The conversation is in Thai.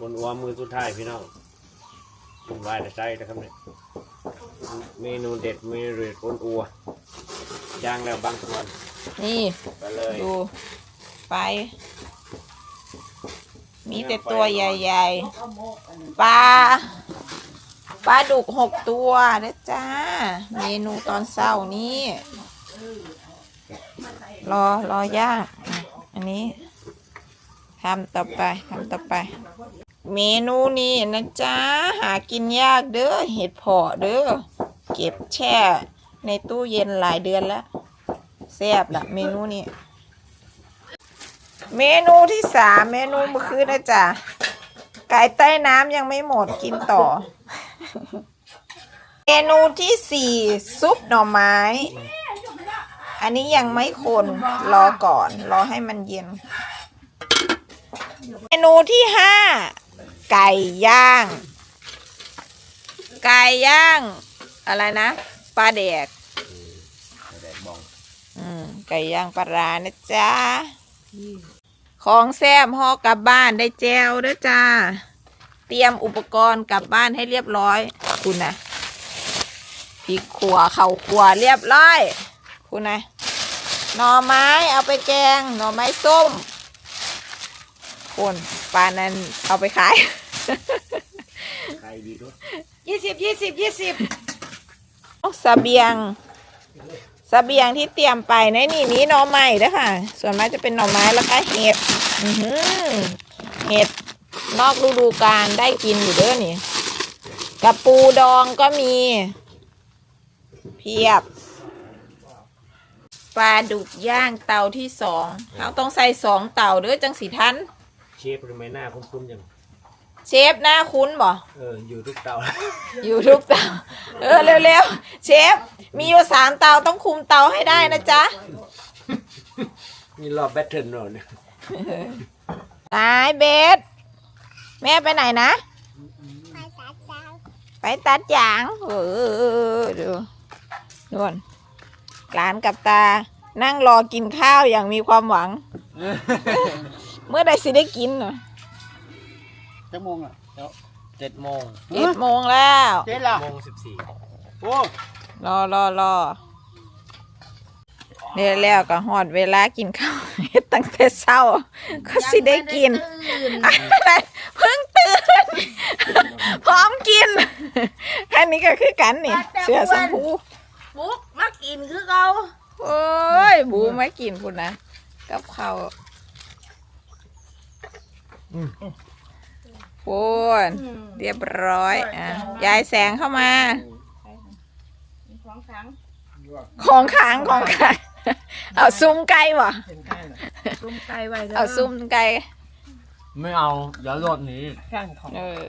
วนอัวมือสุดท้ายพี่น้องคุณวายแต่ใจนะครับเนี่ยเมนูเด็ดเมนูเด็ดวนอัวย่างแล้วบางส่วนนี่ไปเลยดูไป มีแต่ตัวใหญ่ๆปลาปลาดุกหกตัวนะจ้า เมนูตอนเช้านี้ รอรอย่างอะอันนี้ ทำต่อไปทำต่อไป เมนูนี้นะจ๊ะ หากินยากเด้อเห็ดเพาะเด้อเก็บแช่ ในตู้เย็นหลายเดือนแล้วแซ่บละเมนูนี้เมนูที่สามเมนูเมื่อคืนนะจ๊ะไก่ใต้น้ำยังไม่หมดกินต่อ เมนูที่สี่ซุปหน่อไม้ อันนี้ยังไม่คนรอก่อน รอให้มันเย็น เมนูที่ห้าไก่ย่าง ไก่ย่าง อะไรนะปลาแดกแดดบองอืมไก่ย่างปลาร้านะจ๊ะของแซ่บห่อกลับบ้านได้แจวด้อจ้า เตรียมอุปกรณ์กลับบ้านให้เรียบร้อย คุณนะพริกขัวเข่าขัวเรียบร้อย คุณนะหน่อไม้เอาไปแกงหน่อไม้ส้ม คุณปลานั้นเอาไปขายใครดีด้วยยี่สิบยี่สิบยี่สิบสเบียงสเบียงที่เตรียมไปในนี่มีหน่อไม้เด้อค่ะ ส่วนมากจะเป็นหน่อไม้แล้วก็เห็ดอื้อหือเห็ดนอกฤดูกาลได้กินอยู่เด้อนี่กระปูดองก็มี เพียบปลาดุกย่างเตาที่สองเราต้องใส่สองเตาเด้อจังสีทัน เชฟทำไมหน้าคุ้นๆจังเชฟหน้าคุ้นบ่เอออยู่ทุกเตา อยู่ทุกเตา เออเร็วๆเชฟ มีอยู่สามเตาต้องคุมเตาให้ได้นะจ๊ะมีรอบแบทเทิลหน่อยเนี่ยตายเบสแม่ไปไหนนะไปตัดยางเออดูนวลหลานกับตา นั่งรอกินข้าวอย่างมีความหวัง เมื่อใดสิได้กินเนาะจะโมงอะเดี๋ยวเจ็ดโมงเจ็ดโมงแล้ว เจ๊ล่ะโมงสิบสี่โอ้รอรอรอเดี๋ยวแล้วก็หอดเวลากินข้าวเฮ็ดตั้งแต่เช้า ก็สิได้กินอะไรเพิ่งตื่น พร้อมกิน อันนี้ก็คือกันนี่ เสื้อสมพูบุ๊กมากินคือเขาโอ้ย บูไม่กินคุณนะ กับข้า วพูนเรียบร้อยอะยายแสงเข้ามา ของขังของขางของขางเอาซุ้มไก่บ่ตุ้มไก่ไว้เด้อเอาซุ้มไก่ไม่เอาเดี๋ยวรถหนี้ข้างของเออ